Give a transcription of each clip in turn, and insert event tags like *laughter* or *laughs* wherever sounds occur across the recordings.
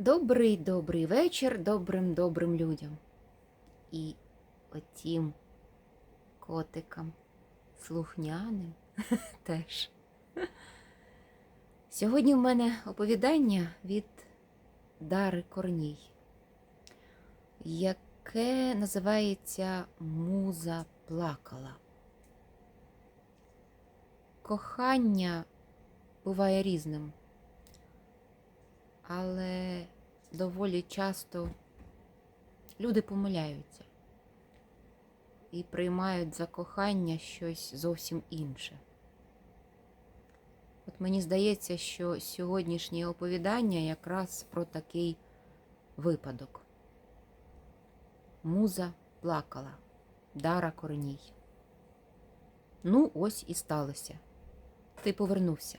Добрий добрий вечір добрим добрим людям. І отім котикам слухняним *laughs* теж. Сьогодні в мене оповідання від Дари Корній, яке називається Муза плакала. Кохання буває різним але доволі часто люди помиляються і приймають за кохання щось зовсім інше. От мені здається, що сьогоднішнє оповідання якраз про такий випадок. Муза плакала, Дара Корній. Ну, ось і сталося. Ти повернувся.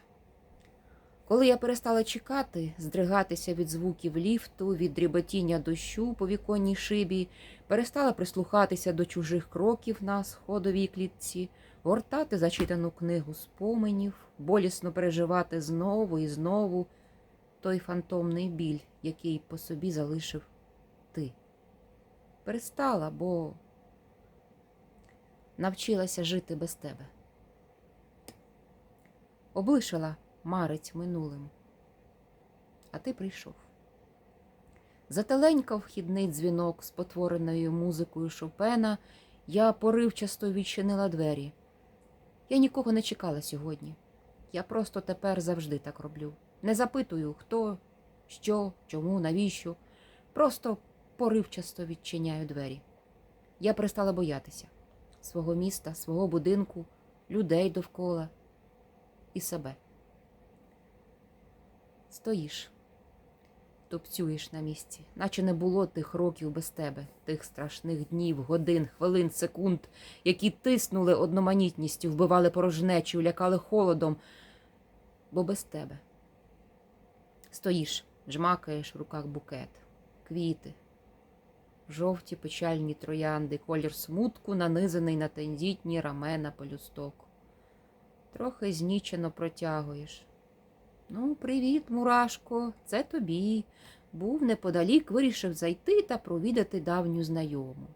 Коли я перестала чекати, здригатися від звуків ліфту, від дріботіння дощу по віконній шибі, перестала прислухатися до чужих кроків на сходовій клітці, гортати зачитану книгу споменів, болісно переживати знову і знову той фантомний біль, який по собі залишив ти. Перестала, бо навчилася жити без тебе. Облишила марить минулим. А ти прийшов. Зателенькав вхідний дзвінок з потвореною музикою Шопена, я поривчасто відчинила двері. Я нікого не чекала сьогодні. Я просто тепер завжди так роблю. Не запитую, хто, що, чому, навіщо. Просто поривчасто відчиняю двері. Я перестала боятися свого міста, свого будинку, людей довкола і себе. Стоїш, топцюєш на місці, наче не було тих років без тебе, тих страшних днів, годин, хвилин, секунд, які тиснули одноманітністю, вбивали порожнечу, лякали холодом, бо без тебе. Стоїш, жмакаєш в руках букет, квіти, жовті печальні троянди, колір смутку, нанизаний на тендітні рамена пелюсток. Трохи знічено протягуєш. Ну, привіт, Мурашко, це тобі. Був неподалік, вирішив зайти та провідати давню знайому.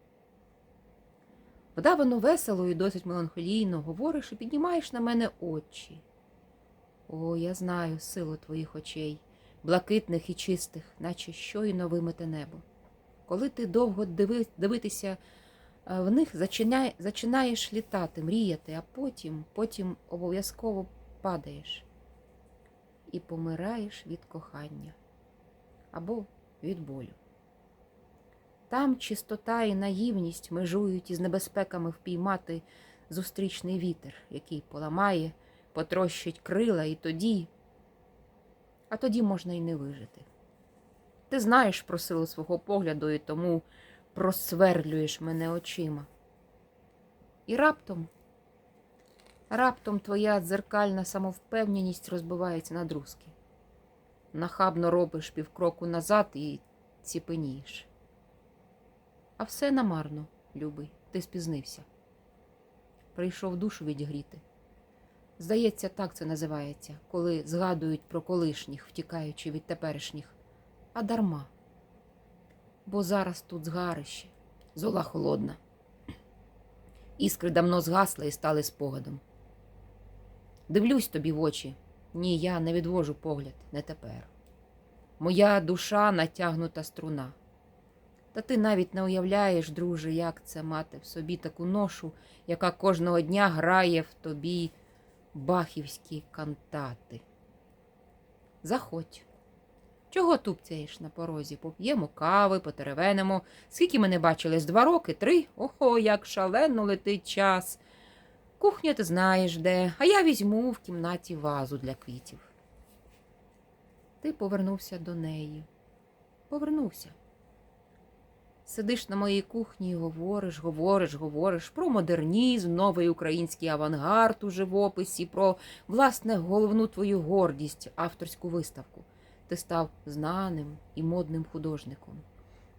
Вдавано весело і досить меланхолійно говориш і піднімаєш на мене очі. О, я знаю силу твоїх очей, блакитних і чистих, наче щойно вимите небо. Коли ти довго диви, дивитися е, в них, зачинає, зачинаєш літати, мріяти, а потім, потім обов'язково падаєш і помираєш від кохання або від болю. Там чистота і наївність межують із небезпеками впіймати зустрічний вітер, який поламає, потрощить крила, і тоді, а тоді можна й не вижити. Ти знаєш про силу свого погляду і тому просверлюєш мене очима. І раптом Раптом твоя дзеркальна самовпевненість розбивається на друзки. Нахабно робиш півкроку назад і ціпенієш. А все намарно, любий, ти спізнився. Прийшов душу відігріти. Здається, так це називається, коли згадують про колишніх, втікаючи від теперішніх, а дарма. Бо зараз тут згарище, зола холодна. Іскри давно згасли і стали спогадом. Дивлюсь тобі в очі. Ні, я не відвожу погляд, не тепер. Моя душа натягнута струна. Та ти навіть не уявляєш, друже, як це мати в собі таку ношу, яка кожного дня грає в тобі бахівські кантати. Заходь. Чого тупцяєш на порозі? Поп'ємо кави, потеревенемо. Скільки ми не бачились? Два роки, три? Ого, як шалено летить час. Кухня ти знаєш де, а я візьму в кімнаті вазу для квітів. Ти повернувся до неї. Повернувся. Сидиш на моїй кухні і говориш, говориш, говориш про модернізм, новий український авангард у живописі, про власне головну твою гордість, авторську виставку. Ти став знаним і модним художником.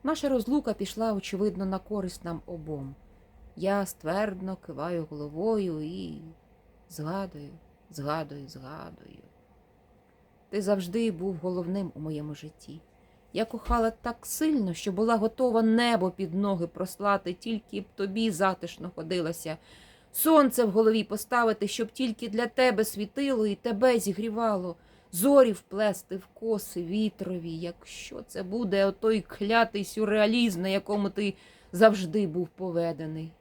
Наша розлука пішла, очевидно, на користь нам обом. Я ствердно киваю головою і згадую, згадую, згадую. Ти завжди був головним у моєму житті. Я кохала так сильно, що була готова небо під ноги прослати, тільки б тобі затишно ходилася. Сонце в голові поставити, щоб тільки для тебе світило і тебе зігрівало, зорі вплести в коси вітрові, якщо це буде отой клятий сюрреалізм, на якому ти завжди був поведений.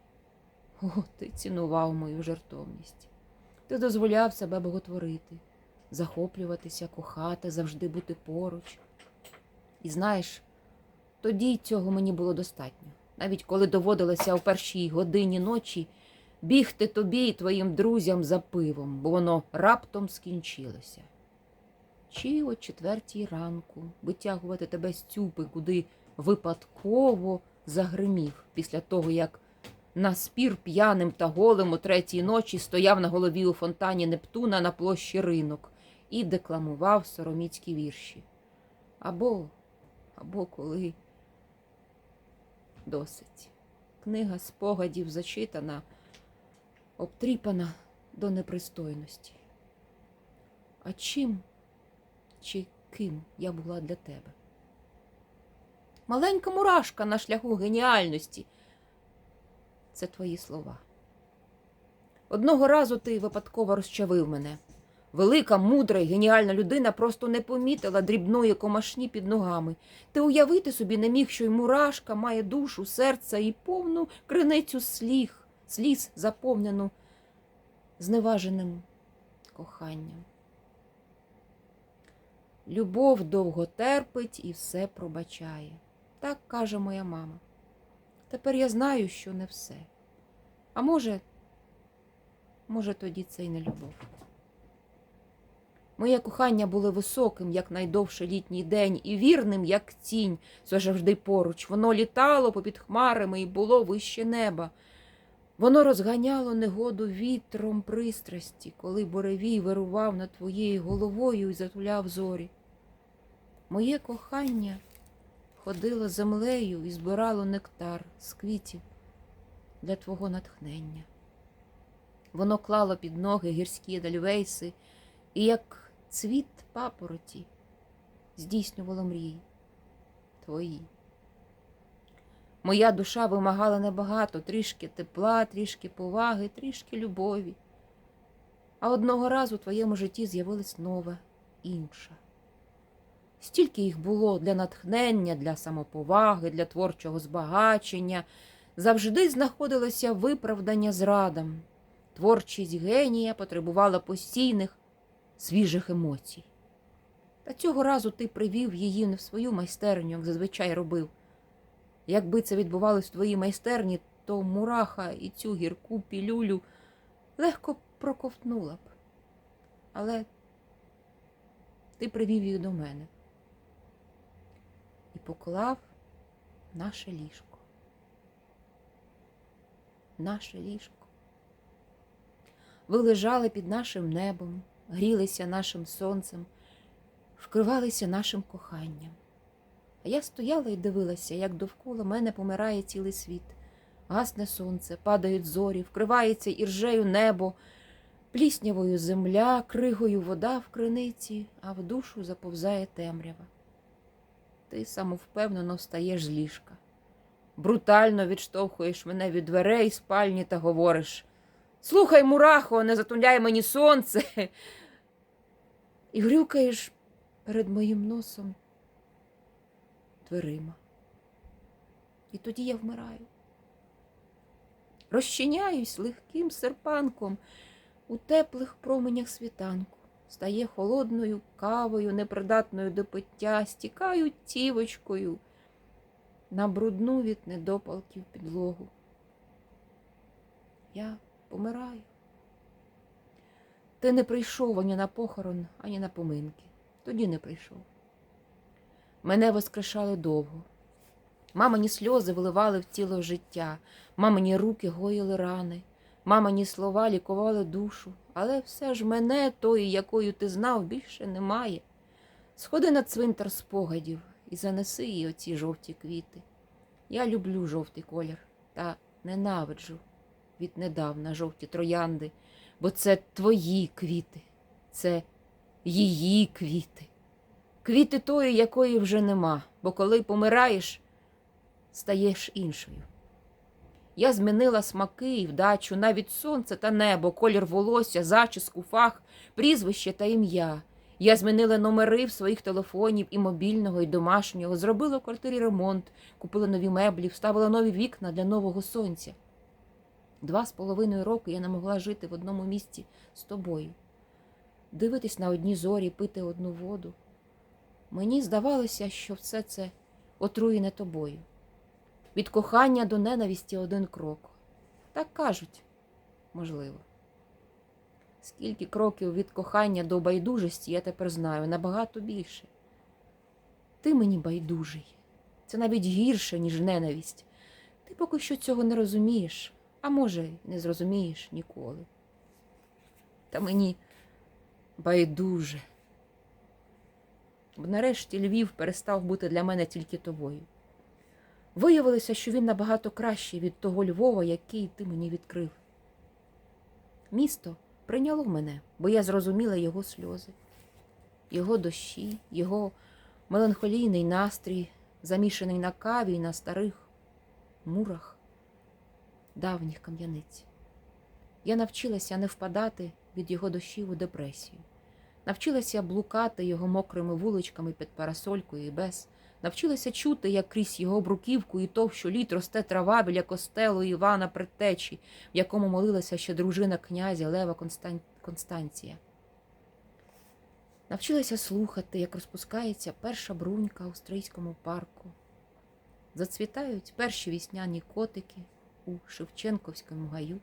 О, ти цінував мою жертовність. Ти дозволяв себе боготворити, захоплюватися, кохати, завжди бути поруч. І знаєш, тоді цього мені було достатньо. Навіть коли доводилося о першій годині ночі бігти тобі і твоїм друзям за пивом, бо воно раптом скінчилося. Чи о четвертій ранку витягувати тебе з цюпи, куди випадково загримів після того, як на спір п'яним та голим у третій ночі стояв на голові у фонтані Нептуна на площі ринок і декламував сороміцькі вірші. Або, або коли досить. Книга спогадів зачитана, обтріпана до непристойності. А чим чи ким я була для тебе? Маленька мурашка на шляху геніальності. Це твої слова. Одного разу ти випадково розчавив мене. Велика, мудра і геніальна людина просто не помітила дрібної комашні під ногами. Ти уявити собі не міг, що й мурашка має душу, серце і повну криницю сліг, сліз, заповнену зневаженим коханням. Любов довго терпить і все пробачає. Так каже моя мама. Тепер я знаю, що не все. А може, може, тоді це й не любов. Моє кохання було високим, як найдовший літній день, і вірним, як тінь, завжди поруч. Воно літало попід хмарами і було вище неба. Воно розганяло негоду вітром пристрасті, коли буревій вирував над твоєю головою і затуляв зорі. Моє кохання ходило землею і збирало нектар з квітів для твого натхнення. Воно клало під ноги гірські дальвейси, і як цвіт папороті здійснювало мрії твої. Моя душа вимагала небагато, трішки тепла, трішки поваги, трішки любові. А одного разу в твоєму житті з'явилась нова, інша. Стільки їх було для натхнення, для самоповаги, для творчого збагачення, завжди знаходилося виправдання зрадам. Творчість генія потребувала постійних, свіжих емоцій. Та цього разу ти привів її не в свою майстерню, як зазвичай робив. Якби це відбувалось в твоїй майстерні, то мураха і цю гірку пілюлю легко проковтнула б. Але ти привів їх до мене поклав наше ліжко. Наше ліжко. Ви лежали під нашим небом, грілися нашим сонцем, вкривалися нашим коханням. А я стояла і дивилася, як довкола мене помирає цілий світ. Гасне сонце, падають зорі, вкривається іржею небо, пліснявою земля, кригою вода в криниці, а в душу заповзає темрява. Ти самовпевнено встаєш з ліжка, брутально відштовхуєш мене від дверей спальні та говориш Слухай, мурахо, не затуляй мені сонце. І грюкаєш перед моїм носом дверима. І тоді я вмираю. Розчиняюсь легким серпанком у теплих променях світанку, стає холодною кавою, непридатною до пиття, стікаю тівочкою на брудну від недопалків підлогу. Я помираю. Ти не прийшов ані на похорон, ані на поминки. Тоді не прийшов. Мене воскрешали довго. Мамині сльози виливали в тіло життя, мамині руки гоїли рани, мамині слова лікували душу, але все ж мене, тої, якою ти знав, більше немає. Сходи на цвинтар спогадів і занеси їй оці жовті квіти. Я люблю жовтий колір та ненавиджу віднедавна жовті троянди, бо це твої квіти, це її квіти. квіти тої, якої вже нема, бо коли помираєш, стаєш іншою. Я змінила смаки і вдачу, навіть сонце та небо, колір волосся, зачіску, фах, прізвище та ім'я. Я змінила номери в своїх телефонів і мобільного, і домашнього, зробила в квартирі ремонт, купила нові меблі, вставила нові вікна для нового сонця. Два з половиною роки я не могла жити в одному місці з тобою, дивитись на одні зорі, пити одну воду. Мені здавалося, що все це отруєне тобою. Від кохання до ненависті один крок. Так кажуть, можливо. Скільки кроків від кохання до байдужості я тепер знаю набагато більше. Ти мені байдужий. Це навіть гірше, ніж ненависть. Ти поки що цього не розумієш, а може, не зрозумієш ніколи. Та мені байдуже. Бо нарешті Львів перестав бути для мене тільки тобою. Виявилося, що він набагато кращий від того Львова, який ти мені відкрив. Місто прийняло мене, бо я зрозуміла його сльози, його дощі, його меланхолійний настрій, замішаний на каві і на старих мурах давніх кам'яниць. Я навчилася не впадати від його дощів у депресію, навчилася блукати його мокрими вуличками під парасолькою і без, навчилася чути, як крізь його бруківку і товщу літ росте трава біля костелу Івана Предтечі, в якому молилася ще дружина князя Лева Констан... Констанція. Навчилася слухати, як розпускається перша брунька у стрийському парку. Зацвітають перші вісняні котики у Шевченковському гаю.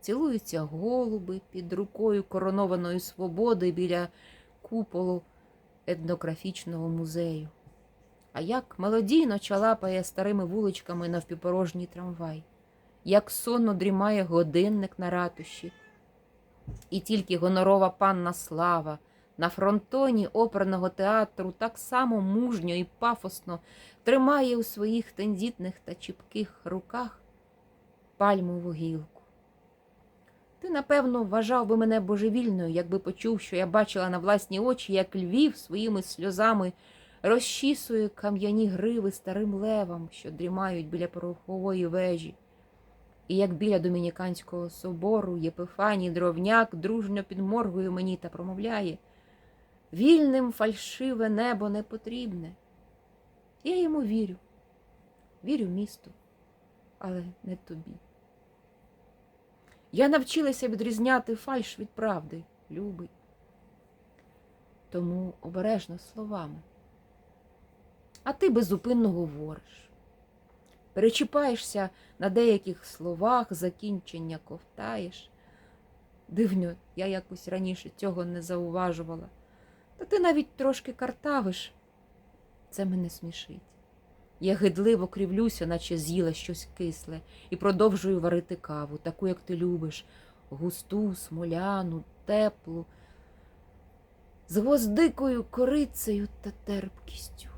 Цілуються голуби під рукою коронованої свободи біля куполу етнографічного музею. А як мелодійно чалапає старими вуличками навпіпорожній трамвай, як сонно дрімає годинник на ратуші, і тільки гонорова панна слава на фронтоні оперного театру так само мужньо і пафосно тримає у своїх тендітних та чіпких руках пальмову гілку. Ти, напевно, вважав би мене божевільною, якби почув, що я бачила на власні очі, як Львів своїми сльозами розчісує кам'яні гриви старим левам, що дрімають біля порохової вежі, і як біля домініканського собору Єпифаній дровняк дружньо підморгує мені та промовляє вільним фальшиве небо не потрібне. Я йому вірю, вірю місту, але не тобі. Я навчилася відрізняти фальш від правди, любий. Тому обережно словами. А ти безупинно говориш. Перечіпаєшся на деяких словах, закінчення ковтаєш. Дивно, я якось раніше цього не зауважувала. Та ти навіть трошки картавиш. Це мене смішить. Я гидливо кривлюся, наче з'їла щось кисле, і продовжую варити каву, таку, як ти любиш, густу, смоляну, теплу, з гвоздикою, корицею та терпкістю.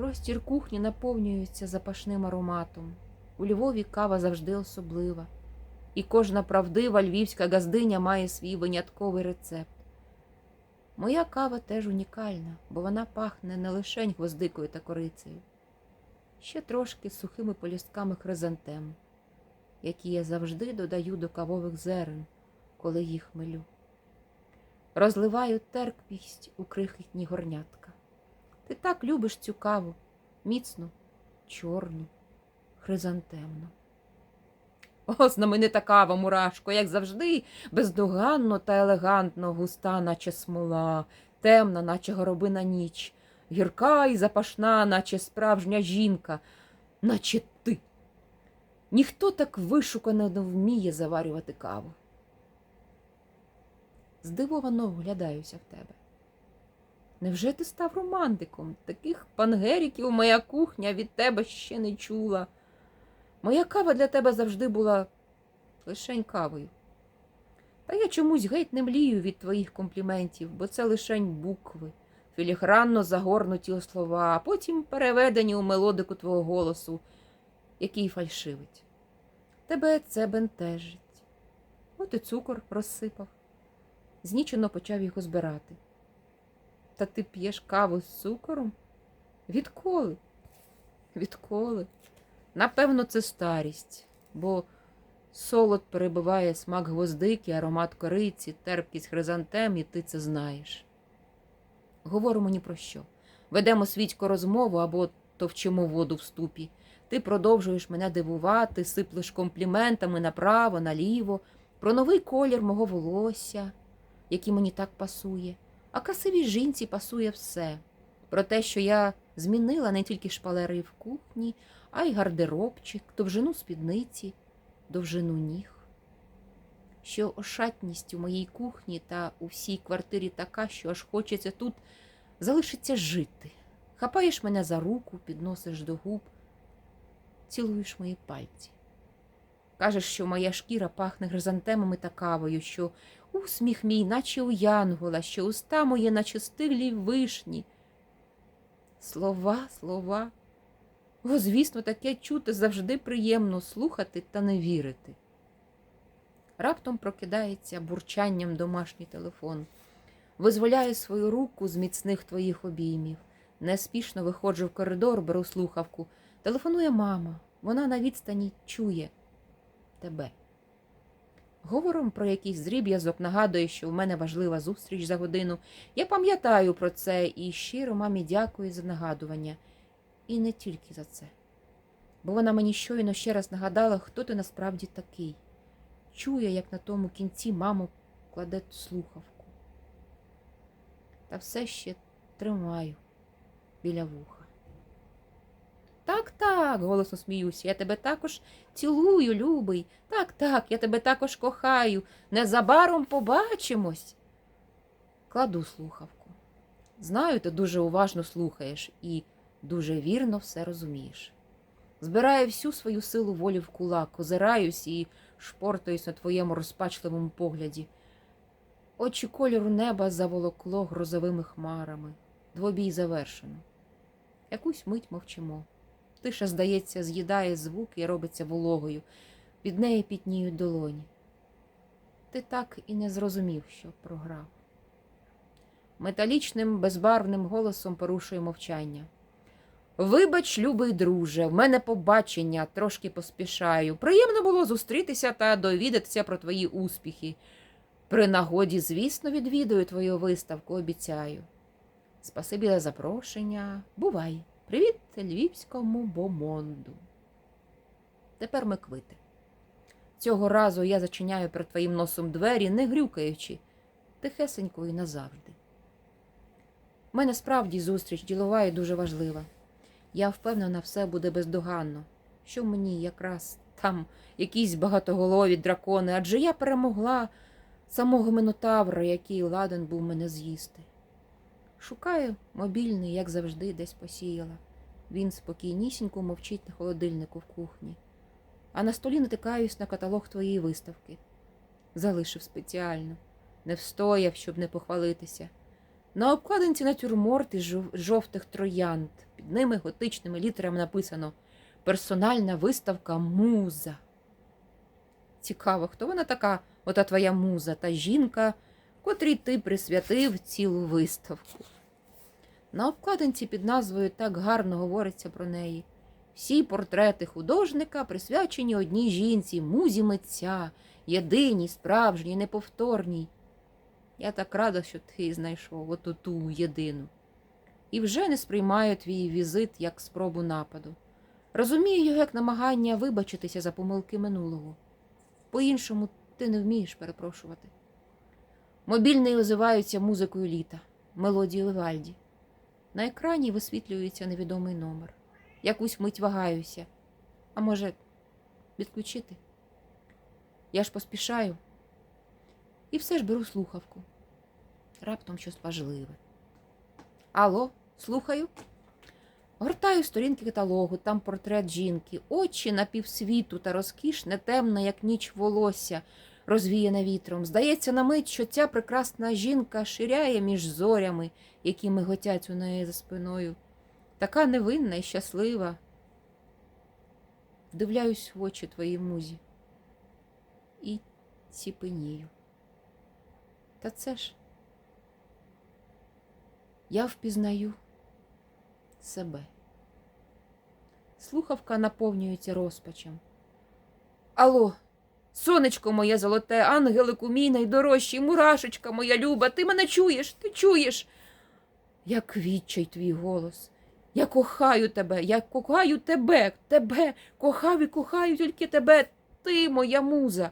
Простір кухні наповнюється запашним ароматом. У Львові кава завжди особлива, і кожна правдива львівська газдиня має свій винятковий рецепт. Моя кава теж унікальна, бо вона пахне не лише гвоздикою та корицею, ще трошки сухими полістками хризантем, які я завжди додаю до кавових зерен, коли їх милю. Розливаю терпість у крихітні горнятка. Ти так любиш цю каву, міцну, чорну, хризантемну. О, знаменита кава, мурашко, як завжди, бездоганно та елегантно, густа, наче смола, темна, наче горобина ніч, гірка і запашна, наче справжня жінка, наче ти. Ніхто так вишукано не вміє заварювати каву. Здивовано вглядаюся в тебе. Невже ти став романтиком? Таких пангеріків моя кухня від тебе ще не чула. Моя кава для тебе завжди була лишень кавою. Та я чомусь геть не млію від твоїх компліментів, бо це лишень букви, філігранно загорнуті у слова, а потім переведені у мелодику твого голосу, який фальшивить. Тебе це бентежить. От і цукор розсипав. Знічено почав його збирати. Та ти п'єш каву з цукором? Відколи? Відколи? Напевно, це старість, бо солод перебиває смак гвоздики, аромат кориці, терпкість хризантем, і ти це знаєш. Говоримо ні про що. Ведемо світську розмову або товчимо воду в ступі. Ти продовжуєш мене дивувати, сиплеш компліментами направо, наліво, про новий колір мого волосся, який мені так пасує. А красивій жінці пасує все. Про те, що я змінила не тільки шпалери в кухні, а й гардеробчик, довжину спідниці, довжину ніг. Що ошатність у моїй кухні та у всій квартирі така, що аж хочеться тут залишиться жити. Хапаєш мене за руку, підносиш до губ, цілуєш мої пальці. Кажеш, що моя шкіра пахне гризантемами та кавою, що усміх мій, наче у янгола, що уста мої, наче стиглі вишні. Слова, слова. О, звісно, таке чути завжди приємно слухати та не вірити. Раптом прокидається бурчанням домашній телефон. Визволяю свою руку з міцних твоїх обіймів. Неспішно виходжу в коридор, беру слухавку. Телефонує мама. Вона на відстані чує тебе. Говором про якийсь зріб'язок нагадує, що в мене важлива зустріч за годину. Я пам'ятаю про це і щиро мамі дякую за нагадування. І не тільки за це. Бо вона мені щойно ще раз нагадала, хто ти насправді такий. Чує, як на тому кінці мама кладе слухавку. Та все ще тримаю біля вуха. Так, так, голосно сміюся, я тебе також цілую, любий. Так, так, я тебе також кохаю. Незабаром побачимось. Кладу слухавку. Знаю, ти дуже уважно слухаєш і дуже вірно все розумієш. Збираю всю свою силу волі в кулак, озираюсь і шпортаюсь на твоєму розпачливому погляді. Очі кольору неба заволокло грозовими хмарами. Двобій завершено. Якусь мить мовчимо. Тиша, здається, з'їдає звук і робиться вологою. Від неї пітніють долоні. Ти так і не зрозумів, що програв. Металічним, безбарвним голосом порушує мовчання. Вибач, любий друже, в мене побачення, трошки поспішаю. Приємно було зустрітися та довідатися про твої успіхи. При нагоді, звісно, відвідую твою виставку, обіцяю. Спасибі за запрошення. Бувай. Привіт львівському бомонду. Тепер ми квити. Цього разу я зачиняю перед твоїм носом двері, не грюкаючи, тихесенько і назавжди. У мене справді зустріч ділова і дуже важлива. Я впевнена, все буде бездоганно, що мені якраз там якісь багатоголові дракони, адже я перемогла самого Минотавра, який ладен був мене з'їсти. Шукаю мобільний, як завжди, десь посіяла. Він спокійнісінько мовчить на холодильнику в кухні, а на столі натикаюсь на каталог твоєї виставки. Залишив спеціально, не встояв, щоб не похвалитися. На обкладинці натюрморт із жовтих троянд. Під ними готичними літерами написано Персональна виставка муза. Цікаво, хто вона така, ота твоя муза, та жінка, котрій ти присвятив цілу виставку. На обкладинці під назвою так гарно говориться про неї. Всі портрети художника присвячені одній жінці, музі митця, єдиній, справжній, неповторній. Я так рада, що ти знайшов, оту ту єдину. І вже не сприймаю твій візит як спробу нападу. Розумію його як намагання вибачитися за помилки минулого. По-іншому ти не вмієш перепрошувати. Мобільний озиваються музикою літа, мелодією Вальді. На екрані висвітлюється невідомий номер. Якусь мить вагаюся. А може, відключити? Я ж поспішаю. І все ж беру слухавку. Раптом щось важливе. Алло, слухаю. Гортаю сторінки каталогу, там портрет жінки, очі на півсвіту та розкішне, темне, як ніч волосся, розвіяне вітром. Здається на мить, що ця прекрасна жінка ширяє між зорями, які миготять у неї за спиною. Така невинна і щаслива. Вдивляюсь в очі твоїй музі і ціпенію. Та це ж я впізнаю себе. Слухавка наповнюється розпачем. Алло, сонечко моє золоте, ангелику мій найдорожчий, мурашечка моя люба, ти мене чуєш, ти чуєш? Як відчай твій голос. Я кохаю тебе, я кохаю тебе, тебе, кохав і кохаю тільки тебе, ти моя муза.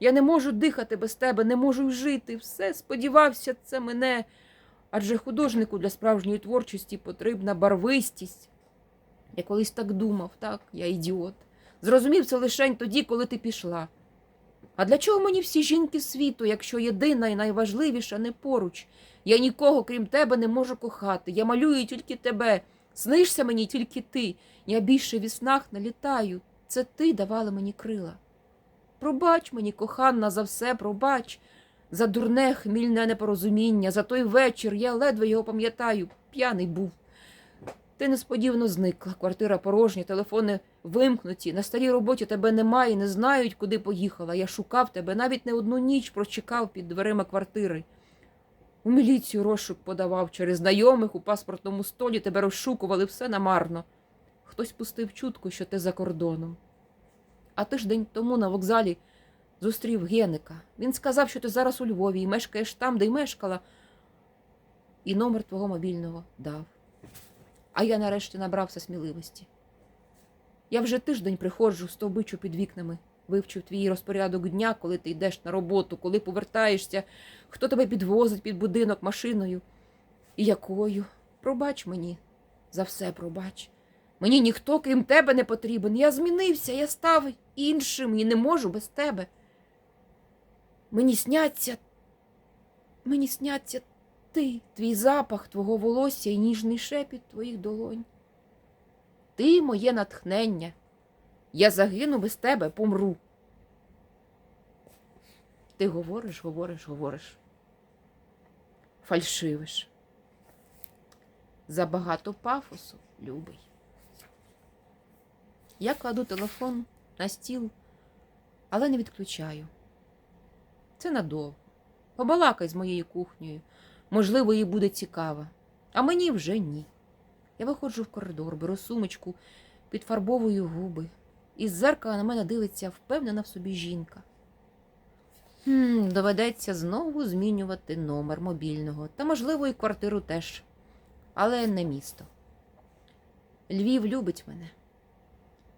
Я не можу дихати без тебе, не можу жити. Все сподівався, це мене. Адже художнику для справжньої творчості потрібна барвистість. Я колись так думав, так, я ідіот. Зрозумів це лишень тоді, коли ти пішла. А для чого мені всі жінки світу, якщо єдина і найважливіша не поруч? Я нікого, крім тебе, не можу кохати. Я малюю тільки тебе. Снишся мені тільки ти. Я більше в існах не літаю. Це ти давала мені крила. Пробач мені, коханна, за все, пробач, за дурне хмільне непорозуміння, за той вечір я ледве його пам'ятаю, п'яний був. Ти несподівано зникла, квартира порожня, телефони вимкнуті, на старій роботі тебе немає, не знають, куди поїхала. Я шукав тебе, навіть не одну ніч прочекав під дверима квартири. У міліцію розшук подавав через знайомих у паспортному столі тебе розшукували все намарно. Хтось пустив чутку, що ти за кордоном. А тиждень тому на вокзалі зустрів Геника. Він сказав, що ти зараз у Львові і мешкаєш там, де й мешкала, і номер твого мобільного дав. А я нарешті набрався сміливості. Я вже тиждень приходжу, стовбичу під вікнами, вивчив твій розпорядок дня, коли ти йдеш на роботу, коли повертаєшся, хто тебе підвозить під будинок машиною. І якою? Пробач мені, за все пробач. Мені ніхто, крім тебе, не потрібен. Я змінився, я став іншим і не можу без тебе. Мені сняться, мені сняться ти, твій запах твого волосся і ніжний шепіт твоїх долонь. Ти моє натхнення. Я загину без тебе, помру. Ти говориш, говориш, говориш. Фальшивиш. Забагато пафосу, любий. Я кладу телефон на стіл, але не відключаю. Це надовго. Побалакай з моєю кухнею. Можливо, їй буде цікаво. А мені вже ні. Я виходжу в коридор, беру сумочку, підфарбовую губи. Із зеркала на мене дивиться впевнена в собі жінка. Хм, доведеться знову змінювати номер мобільного та, можливо, і квартиру теж, але не місто. Львів любить мене.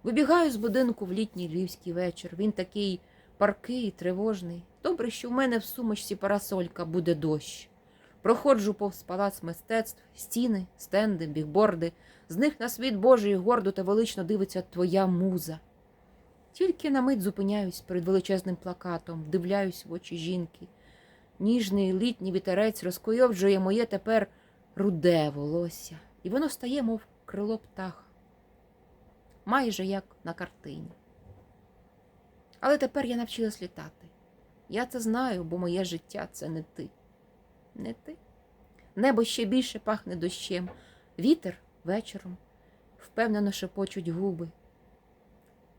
Вибігаю з будинку в літній львівський вечір. Він такий паркий, тривожний. Добре, що в мене в сумочці парасолька буде дощ. Проходжу повз палац мистецтв, стіни, стенди, бігборди. З них на світ Божий гордо та велично дивиться твоя муза. Тільки на мить зупиняюсь перед величезним плакатом, вдивляюсь в очі жінки. Ніжний літній вітерець розкойовджує моє тепер руде волосся, і воно стає, мов крило птаха, майже як на картині. Але тепер я навчилась літати. Я це знаю, бо моє життя це не ти. Не ти. Небо ще більше пахне дощем, вітер вечором, впевнено шепочуть губи.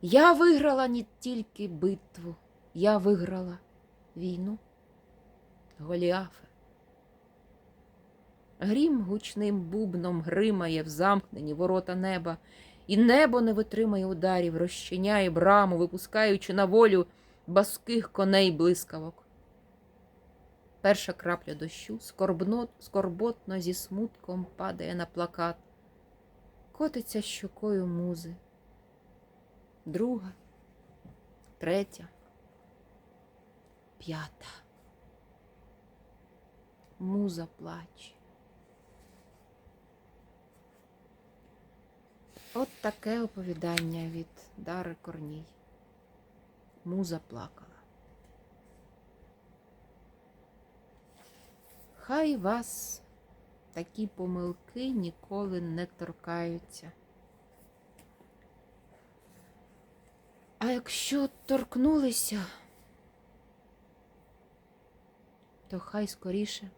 Я виграла не тільки битву, я виграла війну. Голіафе. Грім гучним бубном гримає в замкнені ворота неба, і небо не витримає ударів, розчиняє браму, випускаючи на волю баских коней блискавок. Перша крапля дощу скорбно, скорботно зі смутком падає на плакат, котиться щокою музи. Друга, третя, п'ята. Муза плаче. От таке оповідання від Дари Корній. Муза плакала. Хай вас такі помилки ніколи не торкаються. А якщо торкнулися, то хай скоріше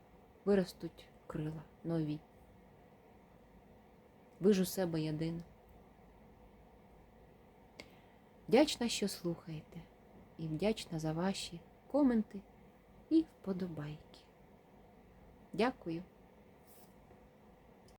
виростуть крила нові. Ви ж у себе єдина. Вдячна, що слухаєте, і вдячна за ваші коменти і вподобайки. Дякую.